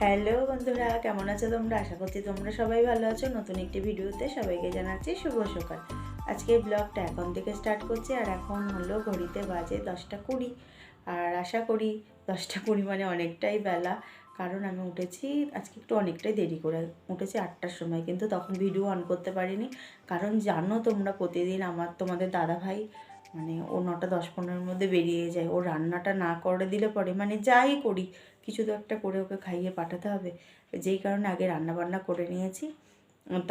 Hello বন্ধুরা, কেমন আছো তোমরা? আশা করছি তোমরা সবাই ভালো আছো। নতুন একটি ভিডিওতে সবাইকে জানাচ্ছি শুভ সকাল। আজকে ব্লগটা এখন থেকে স্টার্ট করছি, আর এখন হলো ঘড়িতে বাজে দশটা কুড়ি। আর আশা করি দশটা কুড়ি মানে অনেকটাই বেলা, কারণ আমি উঠেছি আজকে একটু অনেকটাই দেরি করে। উঠেছি আটটার সময়, কিন্তু তখন ভিডিও অন করতে পারিনি। কারণ জানো তোমরা প্রতিদিন আমার, তোমাদের দাদা ভাই মানে ও নটা দশ পনেরোর মধ্যে বেরিয়ে যায়। ও রান্নাটা না করে দিলে পরে মানে যাই করি কিছু তো একটা করে ওকে খাইয়ে পাঠাতে হবে। যেই কারণে আগে রান্না বান্না করে নিয়েছি।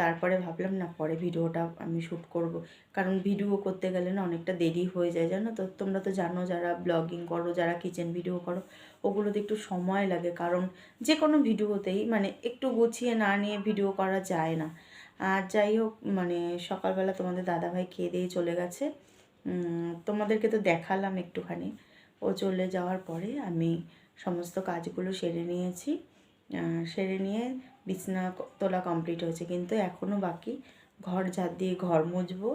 তারপরে ভাবলাম, না, পরে ভিডিওটা আমি শ্যুট করব। কারণ ভিডিও করতে গেলে না অনেকটা দেরি হয়ে যায়, জানো তো? তোমরা তো জানো যারা ব্লগিং করো, যারা কিচেন ভিডিও করো, ওগুলোতে একটু সময় লাগে। কারণ যে কোনো ভিডিওতেই মানে একটু গুছিয়ে না নিয়ে ভিডিও করা যায় না। আর যাই হোক মানে সকালবেলা তোমাদের দাদাভাই খেয়ে দিয়ে চলে গেছে। তোমাদেরকে তো দেখালাম একটুখানি। ও চলে যাওয়ার পরে আমি সমস্ত কাজগুলো সেরে নিয়েছি। সেরে নিয়ে বিছনা তোলা কমপ্লিট হয়েছে। কিন্তু এখনও বাকি ঘর ঝাড় দিয়ে ঘর মুছবো,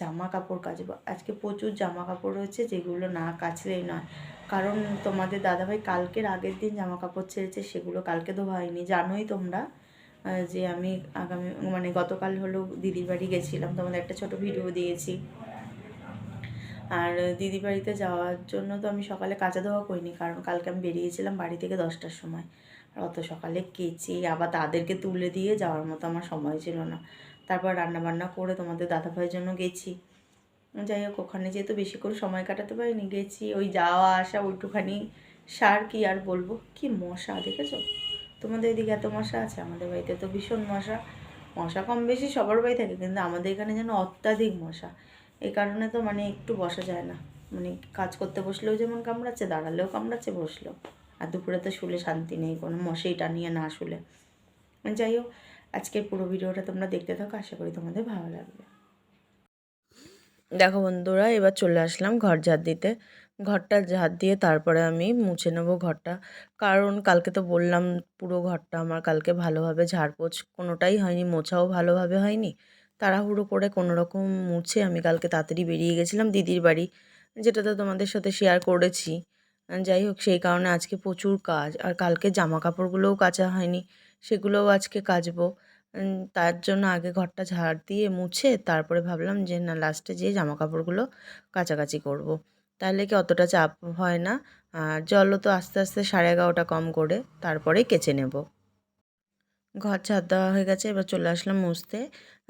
জামা কাপড় কাচবো। আজকে প্রচুর জামা কাপড় রয়েছে, যেগুলো না কাচলেই নয়। কারণ তোমাদের দাদাভাই কালকের আগের দিন জামা কাপড় ছেড়েছে, সেগুলো কালকে ধোয়া হয়নি। জানোই তোমরা যে আমি আগামী মানে গতকাল হলো দিদির বাড়ি গেছিলাম। তোমাদের একটা ছোট ভিডিও দিয়েছি। আর দিদি বাড়িতে যাওয়ার জন্য তো আমি সকালে কাঁচা ধোয়া করিনি, কারণ কালকে আমি বেরিয়েছিলাম বাড়ি থেকে দশটার সময়। আর অত সকালে কেচি আবার তাদেরকে তুলে দিয়ে যাওয়ার মতো আমার সময় ছিল না। তারপর রান্না বান্না করে তোমাদের দাদাভাইয়ের জন্য গেছি। যাই হোক, ওখানে যেহেতু বেশি করে সময় কাটাতে পারিনি, গেছি। ওই যাওয়া আসা ওইটুখানি সার কি আর বলব? কি মশা, দেখেছ? তোমাদের এদিকে এত মশা আছে? আমাদের বাড়িতে তো ভীষণ মশা। মশা কম বেশি সবার বাড়ি থাকে, কিন্তু আমাদের এখানে যেন অত্যাধিক মশা। এই কারণে তো মানে একটু বসা যায় না। মানে কাজ করতে বসলেও যেমন কামড়াচ্ছে, দাঁড়ালেও কামড়াচ্ছে বসলেও আর দুপুরে তো শুলে শান্তি নেই, কোনো মশেই টানিয়ে না শুলে। যাই হোক, আজকের পুরো ভিডিওটা তোমরা দেখতে থাকো, আশা করি তোমাদের ভালো লাগবে। দেখো বন্ধুরা, এবার চলে আসলাম ঘর ঝাড় দিতে। ঘরটা ঝাড় দিয়ে তারপরে আমি মুছে নেব ঘরটা। কারণ কালকে তো বললাম পুরো ঘরটা আমার কালকে ভালোভাবে ঝাড়পোছ, কোনোটাই হয়নি, মোছাও ভালোভাবে হয়নি। তাড়াহুড়ো করে কোনো রকম মুছে আমি কালকে তাড়াতাড়ি বেরিয়ে গেছিলাম দিদির বাড়ি। যেটা তো তোমাদের সাথে শেয়ার করেছি। যাই হোক, সেই কারণে আজকে প্রচুর কাজ। আর কালকে জামা কাপড়গুলোও কাচা হয়নি, সেগুলোও আজকে কাচবো। তার জন্য আগে ঘরটা ঝাড় দিয়ে মুছে তারপরে ভাবলাম যে, না লাস্টে যেয়ে জামা কাপড়গুলো কাচাকাচি করব। তাহলে কি অতটা চাপ হয় না। আর জলও তো আস্তে আস্তে সাড়ে এগারোটা কম করে তারপরেই কেচে নেব। ঘর ঝাড় দেওয়া হয়ে গেছে, এবার চলে আসলাম মুছতে।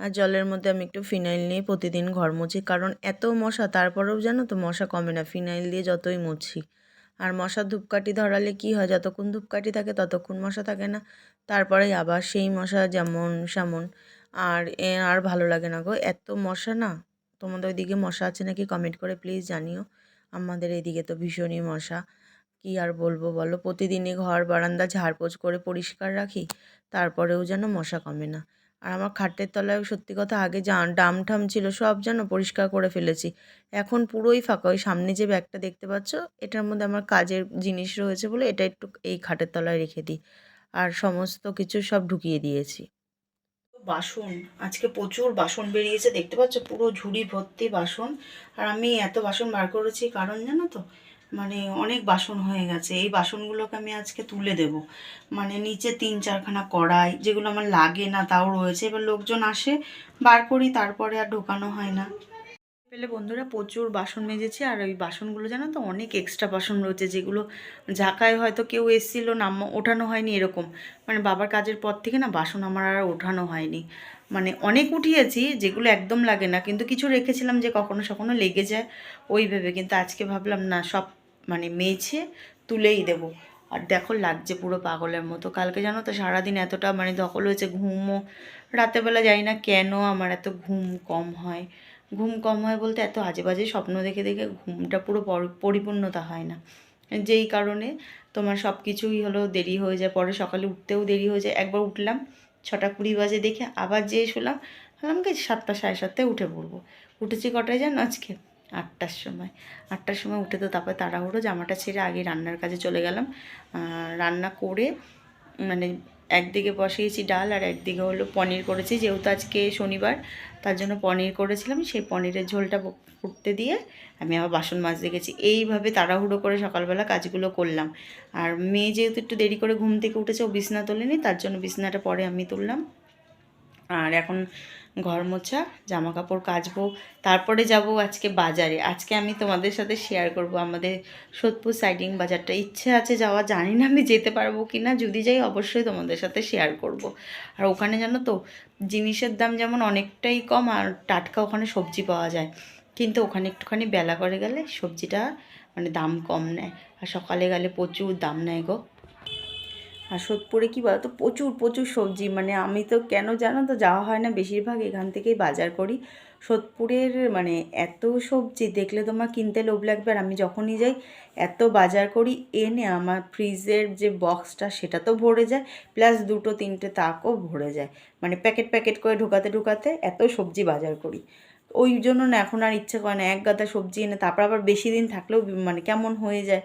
আর জলের মধ্যে আমি একটু ফিনাইল নিয়ে প্রতিদিন ঘর মুছি। কারণ এত মশা, তারপরেও জানো তো মশা কমে না। ফিনাইল দিয়ে যতই মুছি। আর মশার ধূপকাঠি ধরালে কি হয়? যতক্ষণ ধূপকাঠি থাকে, ততক্ষণ মশা থাকে না। তারপরে আবার সেই মশা যেমন সেমন। আর এ আর ভালো লাগে না গো। এত মশা না? তোমাদের ওইদিকে মশা আছে নাকি কমেন্ট করে প্লিজ জানিও। আমাদের এদিকে তো ভীষণই মশা। কি আর বলব বলো? প্রতিদিনই ঘর, বারান্দা, ঝাড়পোছ করে পরিষ্কার রাখি। তারপরেও যেন মশা কমে না। আর আমার খাটের তলায় সত্যি কথা আগে যা ডাম ঠাম ছিল, সব যেন পরিষ্কার করে ফেলেছি। এখন পুরোই ফাঁকা, ওই সামনে যে ব্যাগটা দেখতে পাচ্ছ, এটার মধ্যে আমার কাজের জিনিস রয়েছে বলে এটা একটু এই খাটের তলায় রেখে দিই। আর সমস্ত কিছু সব ঢুকিয়ে দিয়েছি। বাসন, আজকে প্রচুর বাসন বেরিয়েছে, দেখতে পাচ্ছ পুরো ঝুড়ি ভর্তি বাসন। আর আমি এত বাসন বার করেছি, কারণ জানো তো মানে অনেক বাসন হয়ে গেছে। এই বাসনগুলোকে আমি আজকে তুলে দেব। মানে নিচে তিন চারখানা কড়াই, যেগুলো আমার লাগে না তাও রয়েছে। এবার লোকজন আসে, বার করি, তারপরে আর ঢোকানো হয় না। পেলে বন্ধুরা প্রচুর বাসন মেজেছি, আর ওই বাসনগুলো জানো তো, অনেক এক্সট্রা বাসন রয়েছে, যেগুলো ঝাঁকায় হয়তো কেউ এসেছিল, নাম ওঠানো হয়নি এরকম। মানে বাবার কাজের পর থেকে না বাসন আমার আর ওঠানো হয়নি। মানে অনেক উঠিয়েছি, যেগুলো একদম লাগে না, কিন্তু কিছু রেখেছিলাম যে কখনো সখনো লেগে যায়, ওই ভেবে। কিন্তু আজকে ভাবলাম না, সব মানে মেঝে তুলেই দেবো। আর দেখো লাগছে পুরো পাগলের মতো। কালকে জানো তো সারাদিন এতটা মানে দখল হয়েছে ঘুমও। রাতেরবেলা জানি না কেন আমার এত ঘুম কম হয়। ঘুম কম হয় বলতে এত আজে বাজে স্বপ্ন দেখে দেখে ঘুমটা পুরো, পরিপূর্ণতা হয় না। যেই কারণে তোমার সব কিছুই হলো দেরি হয়ে যায়। পরে সকালে উঠতেও দেরি হয়ে যায়। একবার উঠলাম, ছটা কুড়ি বাজে দেখে আবার যেয়ে শুলাম, ভাবলাম কি সাতটা সাড়ে সাতটায় উঠে পড়ব। উঠেছি কটায় জানো আজকে? আটটার সময়। আটটার সময় উঠে তো তারপরে তাড়াহুড়ো, জামাটা ছেড়ে আগে রান্নার কাজে চলে গেলাম। রান্না করে মানে একদিকে বসিয়েছি ডাল আর একদিকে হলো পনির করেছি। যেহেতু আজকে শনিবার, তার জন্য পনির করেছিলাম। সেই পনিরের ঝোলটা ফুটতে দিয়ে আমি আবার বাসন মাজতে গেছি। এইভাবে তাড়াহুড়ো করে সকালবেলা কাজগুলো করলাম। আর মেয়ে যেহেতু একটু দেরি করে ঘুম থেকে উঠেছে, ও বিছনা তোলেনি, তার জন্য বিছনাটা পরে আমি তুললাম। আর এখন ঘর মোছা জামা কাপড় কাচবো, তারপরে যাব আজকে বাজারে। আজকে আমি তোমাদের সাথে শেয়ার করব আমাদের সোদপুর সাইডিং বাজারটা। ইচ্ছে আছে যাওয়া, জানি না আমি যেতে পারব কি না যদি যাই অবশ্যই তোমাদের সাথে শেয়ার করব। আর ওখানে জানো তো, জিনিসের দাম যেমন অনেকটাই কম, আর টাটকা ওখানে সবজি পাওয়া যায়। কিন্তু ওখানে একটুখানি বেলা করে গেলে সবজিটা মানে দাম কম নেয়। আর সকালে গেলে প্রচুর দাম নেয় গো। আর সোদপুরে কী বলতো? প্রচুর প্রচুর সবজি। মানে আমি তো কেন জানো তো, যাওয়া হয় না বেশিরভাগ, এখান থেকেই বাজার করি। সোদপুরের মানে এত সবজি দেখলে তোমার কিনতে লোভ লাগবে। আর আমি যখনই যাই, এত বাজার করি, এনে আমার ফ্রিজের যে বক্সটা, সেটা তো ভরে যায়। প্লাস দুটো, তিনটে তাকও ভরে যায়। মানে প্যাকেট প্যাকেট করে ঢোকাতে ঢোকাতে এত সবজি বাজার করি। ওই জন্য না এখন আর ইচ্ছে করে না। এক গাদা সবজি এনে, তারপর আবার বেশি দিন থাকলেও মানে কেমন হয়ে যায়?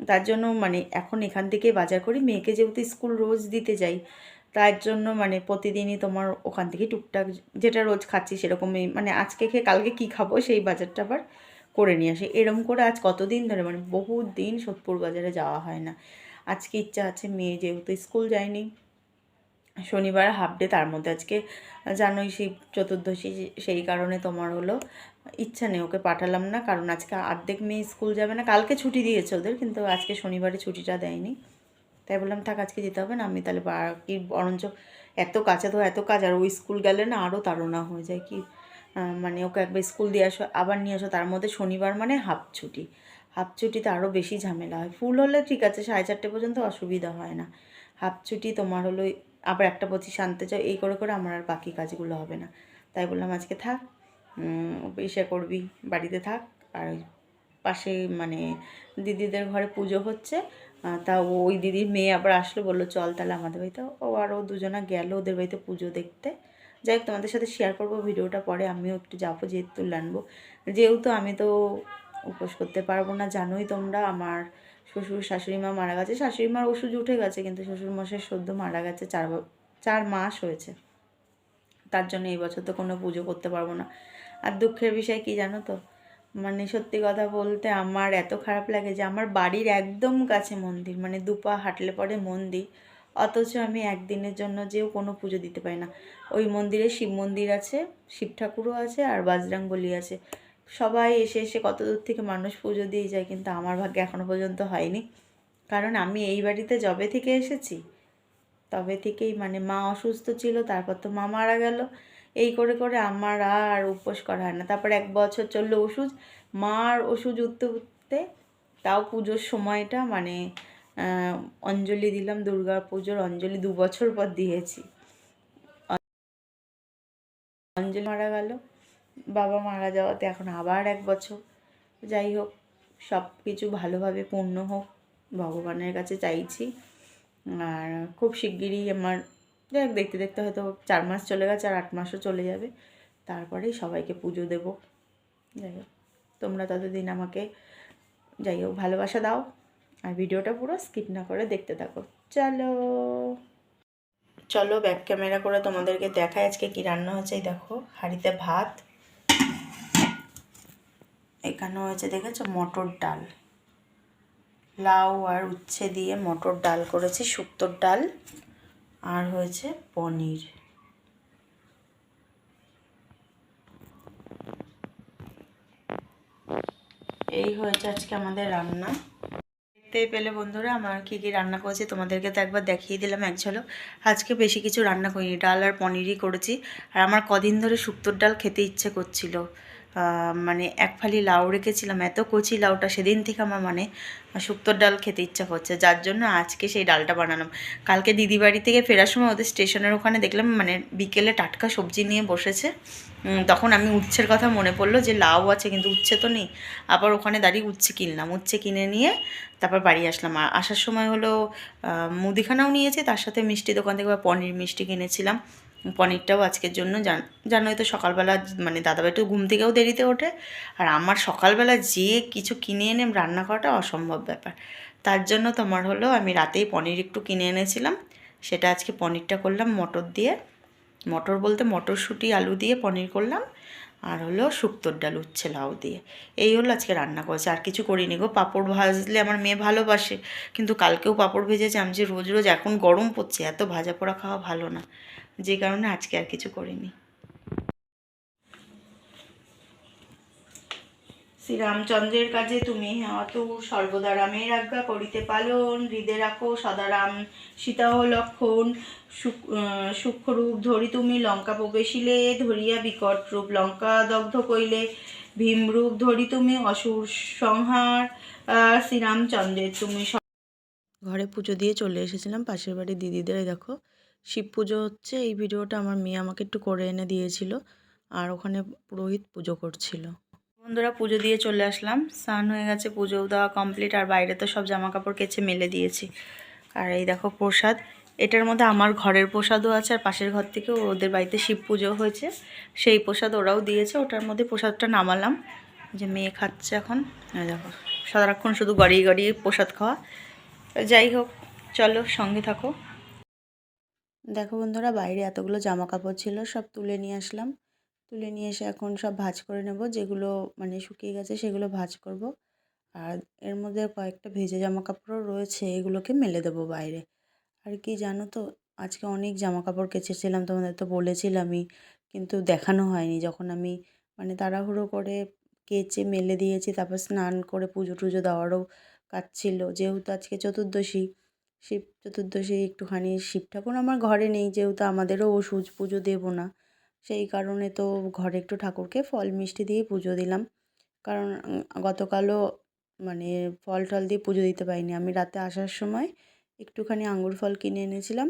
তার জন্য মানে এখন এখান থেকে বাজার করি। মেয়েকে যেহেতু স্কুল রোজ দিতে যাই, তার জন্য মানে প্রতিদিনই তোমার ওখান থেকে টুকটাক যেটা রোজ খাচ্ছি সেরকমই। মানে আজকে খেয়ে কালকে কি খাব সেই বাজারটা আবার করে নিয়ে আসি। এরম করে আজ কতদিন ধরে মানে বহু দিন সোদপুর বাজারে যাওয়া হয় না। আজকে ইচ্ছা আছে মেয়ে যেহেতু স্কুল যায়নি। শনিবার হাফ ডে তার মধ্যে আজকে জানোই শিব চতুর্দশী সেই কারণে তোমার হলো, ইচ্ছা নেই ওকে পাঠালাম না, কারণ আজকে আর্ধেক মেয়ে স্কুল যাবে না, কালকে ছুটি দিয়েছে ওদের, কিন্তু আজকে শনিবারে ছুটিটা দেয়নি। তাই বললাম, থাক, আজকে যেতে হবে না, আমি তাহলে বাকি, বরঞ্চ এত কাছে তো এত কাজ, আর ওই স্কুল গেলে না আরও তাড়না হয়ে যায় কি মানে ওকে একবার স্কুল দিয়ে আসো, আবার নিয়ে আসো। তার মধ্যে শনিবার মানে হাফ ছুটি। হাফ ছুটিতে আরও বেশি ঝামেলা হয়। ফুল হলে ঠিক আছে, সাড়ে চারটে পর্যন্ত অসুবিধা হয় না। হাফ ছুটি তোমার হলো আবার একটা পঁচিশ আনতে চাও এই করে করে আমার আর বাকি কাজগুলো হবে না। তাই বললাম, আজকে থাক ইসে করবি, বাড়িতে থাক। আর পাশে মানে দিদিদের ঘরে পুজো হচ্ছে তা ওই দিদির মেয়ে আবার আসলো, বলল, চল তাহলে আমাদের বাড়িতে। ও আরও দুজনা গেল ওদের বাড়িতে পুজো দেখতে। যাই হোক, তোমাদের সাথে শেয়ার করব ভিডিওটা পরে, আমিও একটু যাব যেহেতু আনব যেহেতু আমি তো উপোস করতে পারব না, জানোই তোমরা, আমার শ্বশুর শাশুড়ি মা মারা গেছে। শাশুড়ি মার ওষুধ উঠে গেছে, কিন্তু শ্বশুর মশাই সদ্য মারা গেছে চার চার মাস হয়েছে। তার জন্য এই বছর তো কোনো পুজো করতে পারব না। আর দুঃখের বিষয় কি জানো তো? মানে সত্যি কথা বলতে আমার এত খারাপ লাগে যে আমার বাড়ির একদম কাছে মন্দির মানে দুপা হাঁটলে পরে মন্দির। অথচ আমি একদিনের জন্য যেও কোনো পুজো দিতে পারি না। ওই মন্দিরে শিব মন্দির আছে, শিব ঠাকুরও আছে আর বাজরাঙ্গলি আছে। সবাই এসে এসে কত দূর থেকে মানুষ পুজো দিয়ে যায় কিন্তু আমার ভাগ্যে এখনও পর্যন্ত হয়নি। কারণ আমি এই বাড়িতে যবে থেকে এসেছি, তবে থেকেই মানে মা অসুস্থ ছিল, তারপর তো মা মারা গেল। এই করে করে আমার আর উপোস করা হয় না। তারপর এক বছর চলল ওষুধ, মার ওষুধ উঠতে উঠতে তাও পুজোর সময়টা মানে অঞ্জলি দিলাম, দুর্গা পুজোর অঞ্জলি দু বছর পর দিয়েছি। অঞ্জলি মারা গেল। বাবা মারা যাওয়াতে এখন আবার এক বছর। যাই হোক সব কিছু ভালোভাবে পূর্ণ হোক, ভগবানের কাছে চাইছি। আর খুব শিগগিরই আমার যাই হোক দেখতে দেখতে হয়তো চার মাস চলে গেছে আর আট মাসও চলে যাবে। তারপরেই সবাইকে পুজো দেবো। যাই হোক, তোমরা ততদিন আমাকে, যাই হোক, ভালোবাসা দাও। আর ভিডিওটা পুরো স্কিপ না করে দেখতে থাকো। চলো। চলো ব্যাক ক্যামেরা করে তোমাদেরকে দেখায় আজকে কি রান্না হচ্ছে। দেখো, হাঁড়িতে ভাত এখানেও হয়েছে দেখেছ? মটর ডাল। লাউ আর উচ্ছে দিয়ে মটর ডাল করেছি, শুক্তোর ডাল আর হয়েছে পনির। এই হয়েছে আজকে আমাদের রান্না। দেখতে পেলে বন্ধুরা, আমার কী কী রান্না করেছি তোমাদেরকে তো একবার দেখিয়ে দিলাম এক ঝলক। আজকে বেশি কিছু রান্না করিনি, ডাল আর পনিরই করেছি। আর আমার কদিন ধরে শুক্তোর ডাল খেতে ইচ্ছে করছিল। মানে এক ফালি লাউ রেখেছিলাম, এত কচি লাউটা সেদিন থেকে আমার মানে শুক্তোর ডাল খেতে ইচ্ছা করছে, যার জন্য আজকে সেই ডালটা বানালাম। কালকে দিদি বাড়ি থেকে ফেরার সময় ওদের স্টেশনের ওখানে দেখলাম মানে বিকেলে টাটকা সবজি নিয়ে বসেছে। তখন আমি উচ্ছের কথা মনে পড়ল যে লাউ আছে, কিন্তু উচ্ছে তো নেই। আবার ওখানে দাঁড়িয়ে উচ্ছে কিনলাম, উচ্ছে কিনে নিয়ে তারপর বাড়ি আসলাম। আর আসার সময় হলো মুদিখানাও নিয়েছে, তার সাথে মিষ্টি দোকান থেকে আবার পনির মিষ্টি কিনেছিলাম। পনিরটাও আজকের জন্য জান, জানোই তো সকালবেলা মানে দাদাভাই একটু ঘুম থেকেও দেরিতে ওঠে। আর আমার সকালবেলা যে কিছু কিনে এনে রান্না করাটা অসম্ভব ব্যাপার। তার জন্য তোমার হলো আমি রাতেই পনির একটু কিনে এনেছিলাম। সেটা আজকে পনিরটা করলাম মটর দিয়ে। মটর বলতে মটরশুঁটি, আলু দিয়ে পনির করলাম। আর হলো শুক্তোর ডাল, উচ্ছে লাউ দিয়ে। এই হলো আজকে রান্না করেছে। আর কিছু করিনি গো। পাঁপড় ভাজলে আমার মেয়ে ভালোবাসে। কিন্তু কালকেও পাঁপড় ভেজেছে। আমি যে রোজ রোজ এখন গরম পড়ছে। এত ভাজা পোড়া খাওয়া ভালো না। যে কারণে আজকে আর কিছু করিনি। শ্রীরামচন্দ্রের কাজে তুমি অত সর্বদা রামের আজ্ঞা করিতে পালন, হৃদে রাখো সদারাম, সীতাহ লক্ষণ সূক্ষ্মরূপ ধরি তুমি লঙ্কা প্রবেশিলে, ধরিয়া বিকট রূপ লঙ্কা দগ্ধ কইলে ভীমরূপ ধরি তুমি অসুর সংহার শ্রীরামচন্দ্রের তুমি ঘরে পুজো দিয়ে চলে এসেছিলাম, পাশের বাড়ির দিদিদের দেখো, শিব পুজো হচ্ছে, এই ভিডিওটা আমার মেয়ে আমাকে একটু করে এনে দিয়েছিল, আর ওখানে পুরোহিত পুজো করছিল। বন্ধুরা পুজো দিয়ে চলে আসলাম। স্নান হয়ে গেছে, পুজো দেওয়া কমপ্লিট আর বাইরে তো সব জামা কাপড় কেচে মেলে দিয়েছি। আর এই দেখো প্রসাদ, এটার মধ্যে আমার ঘরের প্রসাদও আছে, আর পাশের ঘর থেকে ওদের বাড়িতে শিব পুজো হয়েছে। সেই প্রসাদ ওরাও দিয়েছে, ওটার মধ্যে প্রসাদটা নামালাম। যে মেয়ে খাচ্ছে এখন দেখো, সারাক্ষণ শুধু গড়িয়ে গড়িয়ে প্রসাদ খাওয়া। যাই হোক, চলো সঙ্গে থাকো। দেখো বন্ধুরা, বাইরে এতগুলো জামা কাপড় ছিল, সব তুলে নিয়ে আসলাম। তুলে নিয়ে এসে এখন সব ভাঁজ করে নেব, যেগুলো মানে শুকিয়ে গেছে সেগুলো ভাজ করব। আর এর মধ্যে কয়েকটা ভেজে জামা কাপড়ও রয়েছে, এগুলোকে মেলে দেবো বাইরে। আর কি জানো তো, আজকে অনেক জামা কাপড় কেচেছিলাম, তোমাদের তো বলেছিলামই, কিন্তু দেখানো হয়নি। যখন আমি মানে তাড়াহুড়ো করে কেচে মেলে দিয়েছি, তারপর স্নান করে পুজো টুজো দেওয়ারও কাজ ছিল। যেহেতু আজকে চতুর্দশী, শিব চতুর্দশী একটুখানি শিব ঠাকুর আমার ঘরে নেই, যেহেতু আমাদেরও ও সুজ পুজো দেবো না। সেই কারণে তো ঘরে একটু ঠাকুরকে ফল মিষ্টি দিয়ে পুজো দিলাম। কারণ গতকালও মানে ফল টল দিয়ে পুজো দিতে পারিনি। আমি রাতে আসার সময় একটুখানি আঙ্গুর ফল কিনে এনেছিলাম।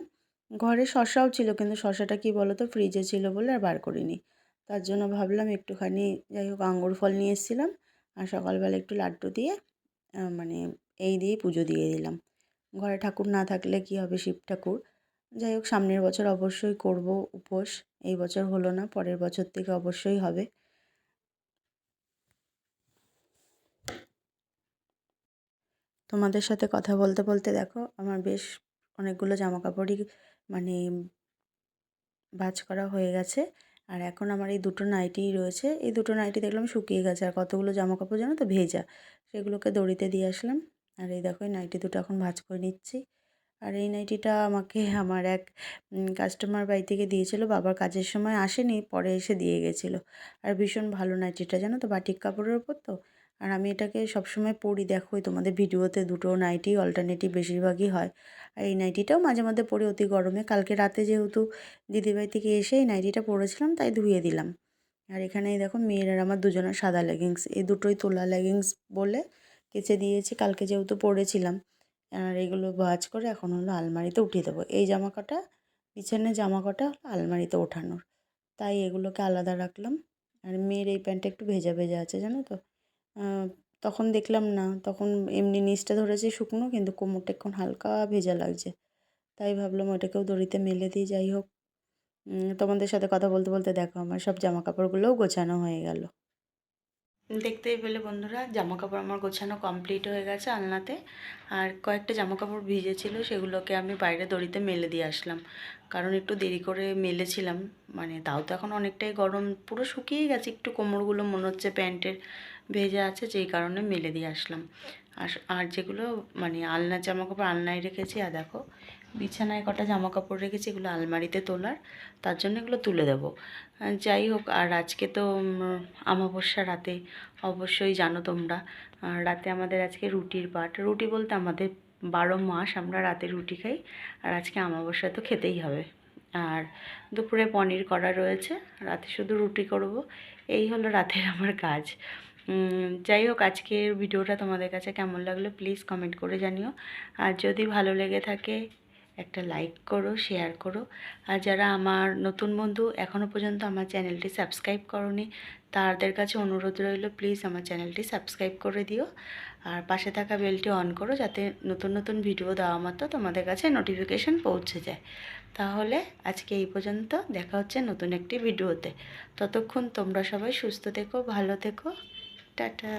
ঘরে শসাও ছিল, কিন্তু শসাটা কি বলো তো ফ্রিজে ছিল বলে আর বার করিনি। তার জন্য ভাবলাম একটুখানি যাই হোক আঙ্গুর ফল নিয়ে এসেছিলাম আর সকালবেলা একটু লাড্ডু দিয়ে মানে এই দিয়েই পুজো দিয়ে দিলাম। ঘরে ঠাকুর না থাকলে কি হবে শিব ঠাকুর? যাই হোক সামনের বছর অবশ্যই করব উপোস। এই বছর হলো না, পরের বছর থেকে অবশ্যই হবে। তোমাদের সাথে কথা বলতে বলতে দেখো, আমার বেশ অনেকগুলো জামা কাপড়ই মানে ভাঁজ করা হয়ে গেছে। আর এখন আমার এই দুটো নাইটিই রয়েছে। এই দুটো নাইটি দেখলাম শুকিয়ে গেছে। আর কতগুলো জামা কাপড় জানো তো, ভেজা। সেগুলোকে দড়িতে দিয়ে আসলাম। আর এই দেখো, এই নাইটি দুটো এখন ভাঁজ করে নিচ্ছি। আর এই নাইটিটা আমাকে আমার এক কাস্টমার বাড়ি থেকে দিয়েছিল। বাবার কাজের সময় আসেনি, পরে এসে দিয়ে গেছিল। আর ভীষণ ভালো নাইটিটা, জানো তো? বাটিক কাপড়ের ওপর তো। আর আমি এটাকে সবসময় পরি দেখোই তোমাদের ভিডিওতে দুটো নাইটি অল্টারনেটিভ বেশিরভাগই হয়। আর এই নাইটিটাও মাঝে মধ্যে পরি অতি গরমে। কালকে রাতে যেহেতু দিদিবাড়ি থেকে এসে এই নাইটিটা পরেছিলাম, তাই ধুয়ে দিলাম। আর এখানে দেখো, মেয়ের আর আমার দুজনের সাদা লেগিংস এই দুটোই তোলা লেগিংস বলে কেচে দিয়েছি, কালকে যেহেতু পরেছিলাম। আর এগুলো ভাজ করে এখন হলো আলমারিতে উঠিয়ে দেবো। এই জামা কটা বিছানার জামা কটা আলমারিতে ওঠানোর। তাই এগুলোকে আলাদা রাখলাম। আর মেয়ের এই প্যান্টটা একটু ভেজা ভেজা আছে, জানো তো? তখন দেখলাম না। তখন এমনি নিচটা ধরেছে শুকনো, কিন্তু কোমরটা এখন হালকা ভেজা লাগছে। তাই ভাবলাম ওটাকেও দড়িতে মেলে দিই, যাই হোক। তোমাদের সাথে কথা বলতে বলতে দেখো, আমার সব জামা কাপড়গুলোও গোছানো হয়ে গেল। দেখতেই পেলে বন্ধুরা জামা কাপড় আমার গোছানো কমপ্লিট হয়ে গেছে আলনাতে। আর কয়েকটা জামা কাপড় ভিজেছিল, সেগুলোকে আমি বাইরে দড়িতে মেলে দিয়ে আসলাম। কারণ একটু দেরি করে মেলেছিলাম মানে তাও তো এখন অনেকটাই গরম। পুরো শুকিয়ে গেছে, একটু কোমরগুলো মনে হচ্ছে প্যান্টের ভেজা আছে, যেই কারণে মেলে দিয়ে আসলাম। আর আর যেগুলো মানে আলনার জামা কাপড় আলনায় রেখেছি, আর দেখো বিছানায় কটা জামা কাপড় রেখেছি, এগুলো আলমারিতে তোলার। তার জন্য এগুলো তুলে দেবো। যাই হোক, আর আজকে তো আমাবস্যা রাতে, অবশ্যই জানো তোমরা রাতে আমাদের আজকে রুটির পাট রুটি বলতে আমাদের বারো মাস আমরা রাতে রুটি খাই, আর আজকে আমাবস্যা তো খেতেই হবে। আর দুপুরে পনির করা রয়েছে, রাতে শুধু রুটি করব, এই হলো রাতের আমার কাজ। যাই হোক, আজকের ভিডিওটা তোমাদের কাছে কেমন লাগল প্লিজ কমেন্ট করে জানিও। আর যদি ভালো লেগে থাকে একটা লাইক করো শেয়ার করো। আর যারা আমার নতুন বন্ধু এখনও পর্যন্ত আমার চ্যানেলটি সাবস্ক্রাইব করনি, তাদের কাছে অনুরোধ রইল প্লিজ আমার চ্যানেলটি সাবস্ক্রাইব করে দিও। আর পাশে থাকা বেলটি অন করো, যাতে নতুন নতুন ভিডিও দেওয়া মাত্র তোমাদের কাছে নোটিফিকেশন পৌঁছে যায়। তাহলে আজকে এই পর্যন্ত, দেখা হচ্ছে নতুন একটি ভিডিওতে ততক্ষণ তোমরা সবাই সুস্থ থেকো, ভালো থেকো। টাটা।